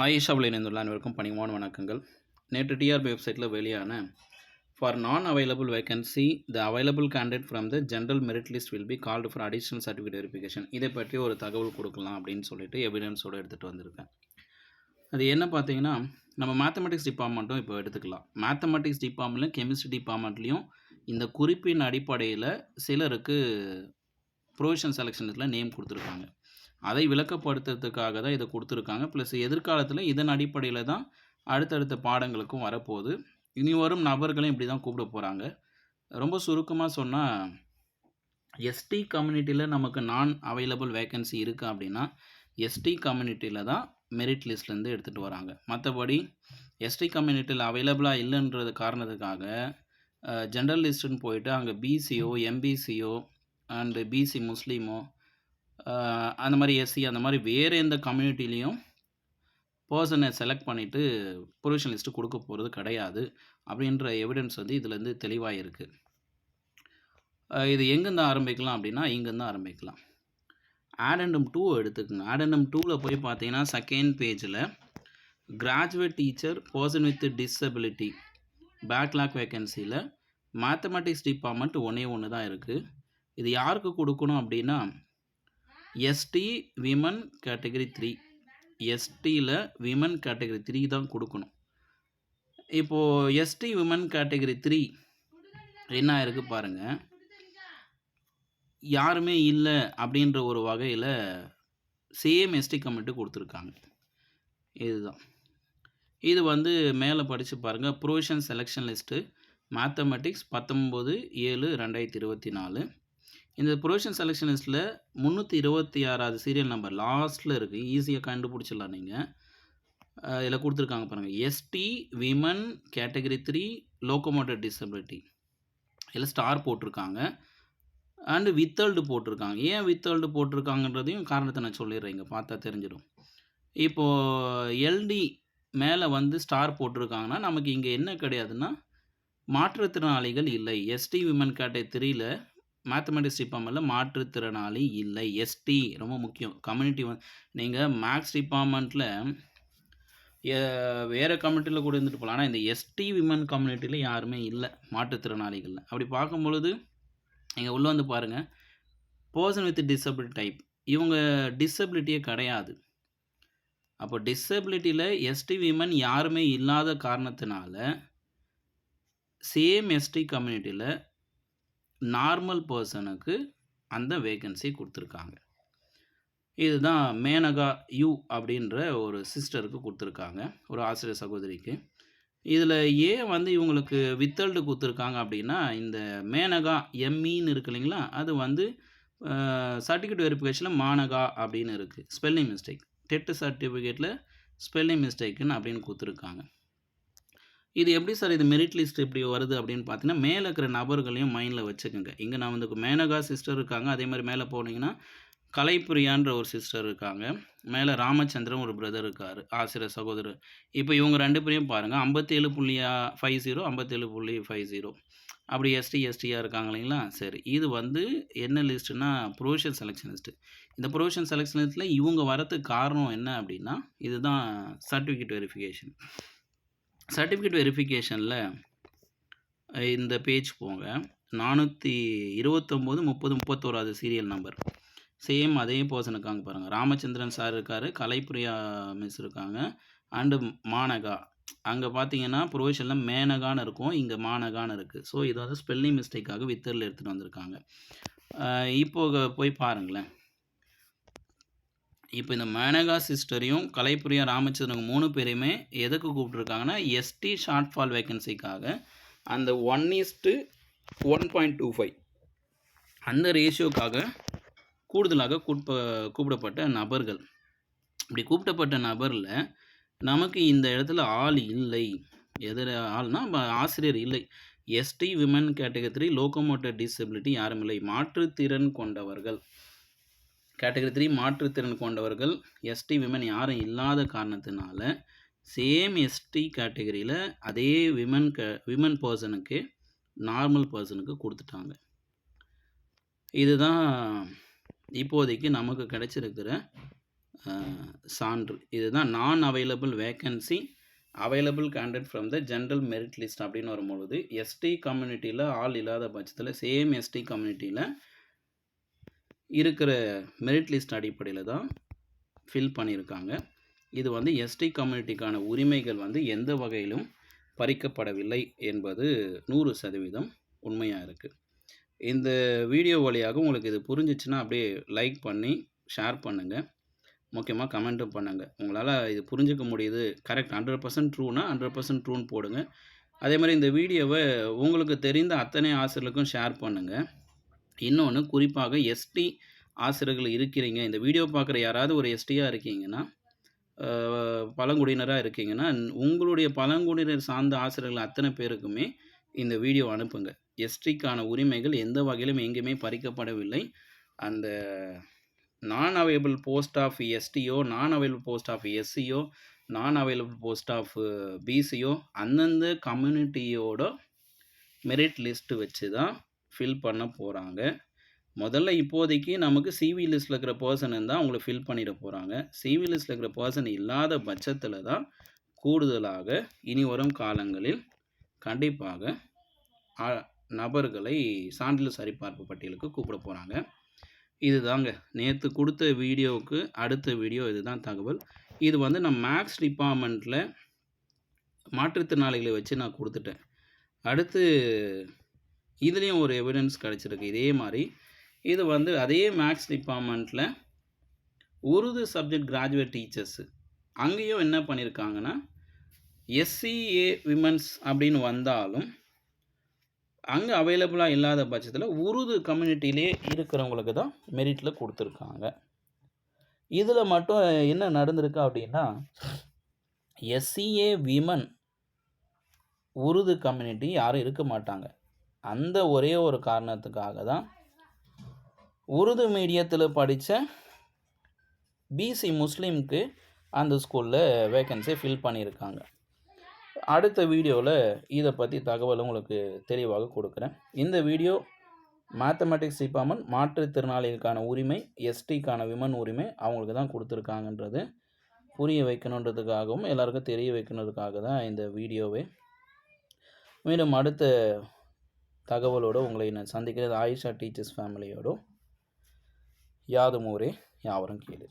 ஆயிஷாவில் இணைந்துள்ள அனைவருக்கும் பணிவான வணக்கங்கள். நேற்று டிஆர்பி வெப்சைட்டில் வெளியான for non available vacancy the available candidate from the general merit list will be called for additional certificate verification இதை பற்றி ஒரு தகவல் கொடுக்கலாம் அப்படின்னு சொல்லிட்டு எவிடன்ஸோடு எடுத்துகிட்டு வந்திருக்கேன். அது என்ன பார்த்தீங்கன்னா நம்ம மேத்தமெட்டிக்ஸ் டிபார்ட்மெண்ட்டும் இப்போ எடுத்துக்கலாம். மேத்தமெட்டிக்ஸ் டிபார்ட்மெண்ட்லையும் கெமிஸ்ட்ரி டிபார்ட்மெண்ட்லேயும் இந்த குறிப்பின் அடிப்படையில் சிலருக்கு ப்ரொவிஷன் செலெக்ஷன்ஸில் நேம் கொடுத்துருக்காங்க. அதை விளக்கப்படுத்துறதுக்காக தான் இதை கொடுத்துருக்காங்க. ப்ளஸ் எதிர்காலத்தில் இதன் அடிப்படையில் தான் அடுத்தடுத்த பாடங்களுக்கும் வரப்போகுது. இனி வரும் நபர்களையும் இப்படி தான் கூப்பிட போகிறாங்க ரொம்ப சுருக்கமாக சொன்னால் எஸ்டி கம்யூனிட்டியில் நமக்கு நான் அவைலபிள் வேக்கன்சி இருக்குது அப்படின்னா எஸ்டி கம்யூனிட்டியில் தான் மெரிட் லிஸ்ட்லேருந்து எடுத்துகிட்டு வராங்க. மற்றபடி எஸ்டி கம்யூனிட்டியில் அவைலபிளாக இல்லைன்றது காரணத்துக்காக ஜென்ரல் லிஸ்ட்டுன்னு போயிட்டு அங்கே பிசிஓ எம்பிசிஓ அண்டு பிசி முஸ்லீமோ அந்த மாதிரி எஸ்சி அந்த மாதிரி வேறு எந்த கம்யூனிட்டிலையும் பர்சனை செலக்ட் பண்ணிவிட்டு ப்ரொவிஷன் லிஸ்ட்டு கொடுக்க போகிறது கிடையாது அப்படின்ற எவிடன்ஸ் வந்து இதுலேருந்து தெளிவாக இருக்குது இது எங்கேருந்து ஆரம்பிக்கலாம் அப்படின்னா இங்கேருந்து ஆரம்பிக்கலாம். ஆடண்டம் டூ எடுத்துக்கோங்க. ஆடண்டம் டூவில் போய் பார்த்தீங்கன்னா செகண்ட் பேஜில் graduate teacher person with disability backlog வேக்கன்சியில் mathematics department ஒன்றே ஒன்று தான் இருக்குது இது யாருக்கு கொடுக்கணும் அப்படின்னா எஸ்டி விமன் கேட்டகரி த்ரீ எஸ்டியில் விமன் கேட்டகரி த்ரீ தான் கொடுக்கணும். இப்போது எஸ்டி விமன் கேட்டகரி த்ரீ என்ன இருக்குது பாருங்கள் யாருமே இல்லை அப்படின்ற ஒரு வகையில் சேம் எஸ்டி கமிட்டி கொடுத்துருக்காங்க. இதுதான். இது வந்து மேலே படித்து பாருங்கள் ப்ரொவிஷன் செலெக்ஷன் லிஸ்ட்டு மேத்தமெட்டிக்ஸ் பத்தொம்போது ஏழு ரெண்டாயிரத்தி இருபத்தி நாலு. இந்த ப்ரொவிஷன் செலெக்ஷன் லிஸ்ட்டில் முந்நூற்றி இருபத்தி ஆறாவது சீரியல் நம்பர் லாஸ்ட்டில் இருக்குது ஈஸியாக கண்டுபிடிச்சிடலாம் நீங்கள் இதில் கொடுத்துருக்காங்க பாருங்கள் ST women category three locomotor disability இதில் ஸ்டார் போட்டிருக்காங்க. அண்டு வித்தல்டு போட்டிருக்காங்க. ஏன் வித்தல்டு போட்டிருக்காங்கன்றதையும் காரணத்தை நான் சொல்லிடுறேன். இங்கே பார்த்தா தெரிஞ்சிடும். இப்போது எல்டி மேலே வந்து ஸ்டார் போட்டிருக்காங்கன்னா நமக்கு இங்கே என்ன கிடையாதுன்னா மாற்றுத்திறனாளிகள் இல்லை. எஸ்டி விமன் கேட்டகரி த்ரீயில் மேத்தமெட்டிக்ஸ் டிபார்ட்மெண்ட்டில் மாற்றுத்திறனாளி இல்லை. எஸ்டி ரொம்ப முக்கியம். கம்யூனிட்டி வந்து நீங்கள் மேக்ஸ் டிபார்ட்மெண்ட்டில் வேறு கம்யூனிட்டியில் கூட இருந்துட்டு போகலாம் ஆனால் இந்த எஸ்டி விமன் கம்யூனிட்டியில் யாருமே இல்லை மாற்றுத்திறனாளிகளில். அப்படி பார்க்கும்பொழுது நீங்கள் உள்ளே வந்து பாருங்கள் பர்சன் வித் டிசபிலிட்டி டைப் இவங்க டிசபிலிட்டியே கிடையாது. அப்போ டிசபிலிட்டியில் எஸ்டி விமன் யாருமே இல்லாத காரணத்தினால சேம் எஸ்டி கம்யூனிட்டியில் நார்மல் பர்சனுக்கு அந்த வேகன்சி கொடுத்துருக்காங்க. இதுதான் மேனகா யூ அப்படின்ற ஒரு சிஸ்டருக்கு கொடுத்துருக்காங்க ஒரு ஆசிரியர் சகோதரிக்கு. இதில் ஏன் வந்து இவங்களுக்கு வித்தல்டு கொடுத்துருக்காங்க அப்படின்னா இந்த மேனகா எம்இன்னு இருக்கு இல்லைங்களா அது வந்து சர்டிஃபிகேட் வெரிஃபிகேஷனில் மானகா அப்படின்னு இருக்குது ஸ்பெல்லிங் மிஸ்டேக் டெட்டு சர்டிஃபிகேட்டில் ஸ்பெல்லிங் மிஸ்டேக்குன்னு அப்படின்னு கொடுத்துருக்காங்க. இது எப்படி சார் இது மெரிட் லிஸ்ட் இப்படி வருது அப்படின்னு பார்த்தீங்கன்னா மேலே இருக்கிற நபர்களையும் மைண்டில் வச்சுக்கோங்க. இங்கே நான் வந்து மேனகா சிஸ்டர் இருக்காங்க. அதே மாதிரி மேலே போனீங்கன்னா கலைப்பிரியான்ற ஒரு சிஸ்டர் இருக்காங்க. மேலே ராமச்சந்திரன் ஒரு பிரதர் இருக்கார் ஆசிரியர் சகோதரர். இப்போ இவங்க ரெண்டு பேரையும் பாருங்கள் ஐம்பத்தேழு புள்ளியா ஃபைவ் ஜீரோ ஐம்பத்தேழு புள்ளி ஃபைவ் ஜீரோ அப்படி எஸ்டி எஸ்டியாக இருக்காங்க இல்லைங்களா? சரி. இது வந்து என்ன லிஸ்ட்டுனா ப்ரொவிஷன் செலெக்ஷன் லிஸ்ட்டு இந்த ப்ரொவிஷன் செலெக்ஷன் லிஸ்ட்டில் இவங்க வரத்துக்கு காரணம் என்ன அப்படின்னா இதுதான் சர்டிஃபிகேட் வெரிஃபிகேஷன் சர்டிஃபிகேட் வெரிஃபிகேஷனில் இந்த பேஜ் போங்க. நானூற்றி இருபத்தொம்போது முப்பது முப்பத்தோராது சீரியல் நம்பர் சேம் அதே பர்சன் இருக்காங்க பாருங்கள் ராமச்சந்திரன் சார் இருக்கார் கலைப்பிரியா மிஸ் இருக்காங்க அண்டு மானகா. அங்கே பார்த்தீங்கன்னா ப்ரொவிஷனில் மேனகான்னு இருக்கும் இங்கே மானகான்னு இருக்குது ஸோ இது வந்து ஸ்பெல்லிங் மிஸ்டேக்காக வித்தரில் எடுத்துகிட்டு வந்திருக்காங்க. இப்போ போய் பாருங்களேன். இப்போ இந்த மேனகா சிஸ்டரையும் கலைப்புரியா ராமச்சந்திரன் மூணு பேரையுமே எதுக்கு கூப்பிட்ருக்காங்கன்னா எஸ்டி ஷார்ட் ஃபால் வேக்கன்சிக்காக அந்த one is to one point two five அந்த ரேஷியோக்காக கூடுதலாக கூப்ப கூப்பிடப்பட்ட நபர்கள். இப்படி கூப்பிடப்பட்ட நபரில் நமக்கு இந்த இடத்துல ஆள் இல்லை. எதில் ஆள்னா ஆசிரியர் இல்லை. ST women category locomotor disability யாரும் இல்லை. மாற்றுத்திறன் கொண்டவர்கள். கேட்டகரி த்ரீ மாற்றுத்திறன் கொண்டவர்கள் எஸ்டி விமன் யாரும் இல்லாத காரணத்தினால சேம் எஸ்டி கேட்டகரியில் அதே விமன் க விமன் பர்சனுக்கு நார்மல் பர்சனுக்கு கொடுத்துட்டாங்க. இதுதான் இப்போதைக்கு நமக்கு கிடைச்சிருக்கிற சான்று. இதுதான் non available vacancy available candidate from the general merit list அப்படின்னு வரும்பொழுது எஸ்டி கம்யூனிட்டியில் ஆள் இல்லாத பட்சத்தில் சேம் எஸ்டி கம்யூனிட்டியில் இருக்கிற மெரிட் லிஸ்ட் அடிப்படையில் தான் ஃபில் பண்ணியிருக்காங்க. இது வந்து எஸ்டி கம்யூனிட்டிக்கான உரிமைகள் வந்து எந்த வகையிலும் பறிக்கப்படவில்லை என்பது நூறு சதவீதம் உண்மையாக இருக்குது இந்த வீடியோ வழியாக உங்களுக்கு இது புரிஞ்சிச்சுன்னா அப்படியே லைக் பண்ணி ஷேர் பண்ணுங்கள் முக்கியமாக கமெண்ட்டும் பண்ணுங்கள் உங்களால் இது புரிஞ்சுக்க முடியுது. கரெக்ட் ஹண்ட்ரட் பர்சன்ட் ட்ரூனா ஹண்ட்ரட் பர்சன்ட் ட்ரூன்னு போடுங்க. அதே மாதிரி இந்த வீடியோவை உங்களுக்கு தெரிந்த அத்தனை ஆசிரியர்களுக்கும் ஷேர் பண்ணுங்கள் இன்னொன்று குறிப்பாக எஸ்டி ஆசிரியர்கள் இருக்கிறீங்க. இந்த வீடியோ பார்க்குற யாராவது ஒரு எஸ்டியாக இருக்கீங்கன்னா பழங்குடியினராக இருக்கீங்கன்னா உங்களுடைய பழங்குடியினர் சார்ந்த ஆசிரியர்கள் அத்தனை பேருக்குமே இந்த வீடியோ அனுப்புங்க. எஸ்டிக்கான உரிமைகள் எந்த வகையிலும் எங்கேயுமே பறிக்கப்படவில்லை. அந்த நான் அவைலபிள் போஸ்ட் ஆஃப் எஸ்டியோ நான் அவைலபிள் போஸ்ட் ஆஃப் எஸ்சியோ நான் அவைலபிள் போஸ்ட் ஆஃப் பிசியோ அந்தந்த கம்யூனிட்டியோட மெரிட் லிஸ்ட்டு வச்சு தான் ஃபில் பண்ண போகிறாங்க முதல்ல இப்போதைக்கு நமக்கு சிவி லிஸ்ட்டில் இருக்கிற பர்சன் இருந்தால் அவங்கள ஃபில் பண்ணிட போகிறாங்க சிவி லிஸ்ட்டில் இருக்கிற பர்சன் இல்லாத பட்சத்தில் தான் கூடுதலாக இனி வரும் காலங்களில் கண்டிப்பாக நபர்களை சான்றிதழ் சரிபார்ப்பு பட்டியலுக்கு கூப்பிட போகிறாங்க இதுதாங்க. நேற்று கொடுத்த வீடியோவுக்கு அடுத்த வீடியோ இதுதான் தகவல். இது வந்து நான் மேக்ஸ் டிபார்ட்மெண்ட்டில் மாற்றுத்திறனாளிகளை வச்சு நான் கொடுத்துட்டேன். அடுத்து இதுலேயும் ஒரு எவிடன்ஸ் கிடச்சிருக்கு. இதே மாதிரி இது வந்து அதே மேக்ஸ் டிபார்ட்மெண்ட்டில் உருது சப்ஜெக்ட் கிராஜுவேட் டீச்சர்ஸு அங்கேயும் என்ன பண்ணியிருக்காங்கன்னா எஸ்சிஏ விமன்ஸ் அப்படின்னு வந்தாலும் அங்கே அவைலபிளாக இல்லாத பட்சத்தில் உருது கம்யூனிட்டிலே இருக்கிறவங்களுக்கு தான் மெரிட்டில் கொடுத்துருக்காங்க. இதில் மட்டும் என்ன நடந்திருக்கு அப்படின்னா எஸ்சிஏ விமன் உருது கம்யூனிட்டி யாரும் இருக்க மாட்டாங்க. அந்த ஒரே ஒரு காரணத்துக்காக தான் உருது மீடியத்தில் படித்த பிசி முஸ்லீம்க்கு அந்த ஸ்கூலில் வேக்கன்சி ஃபில் பண்ணியிருக்காங்க. அடுத்த வீடியோவில் இதை பற்றி தகவல் உங்களுக்கு தெளிவாக கொடுக்குறேன். இந்த வீடியோ மேத்தமெட்டிக்ஸ் டிபார்ட்மெண்ட் மாற்றுத்திறனாளிகளுக்கான உரிமை எஸ்டிக்கான விமன் உரிமை அவங்களுக்கு தான் கொடுத்துருக்காங்கன்றது புரிய வைக்கணுன்றதுக்காகவும் எல்லாருக்கும் தெரிய வைக்கணுன்றதுக்காக தான் இந்த வீடியோவே. மீண்டும் அடுத்த தகவலோடு உங்களை நான் சந்திக்கிறது ஆயிஷா டீச்சர்ஸ் ஃபேமிலியோடும் யாதும் ஊரே யாவரும் கேளு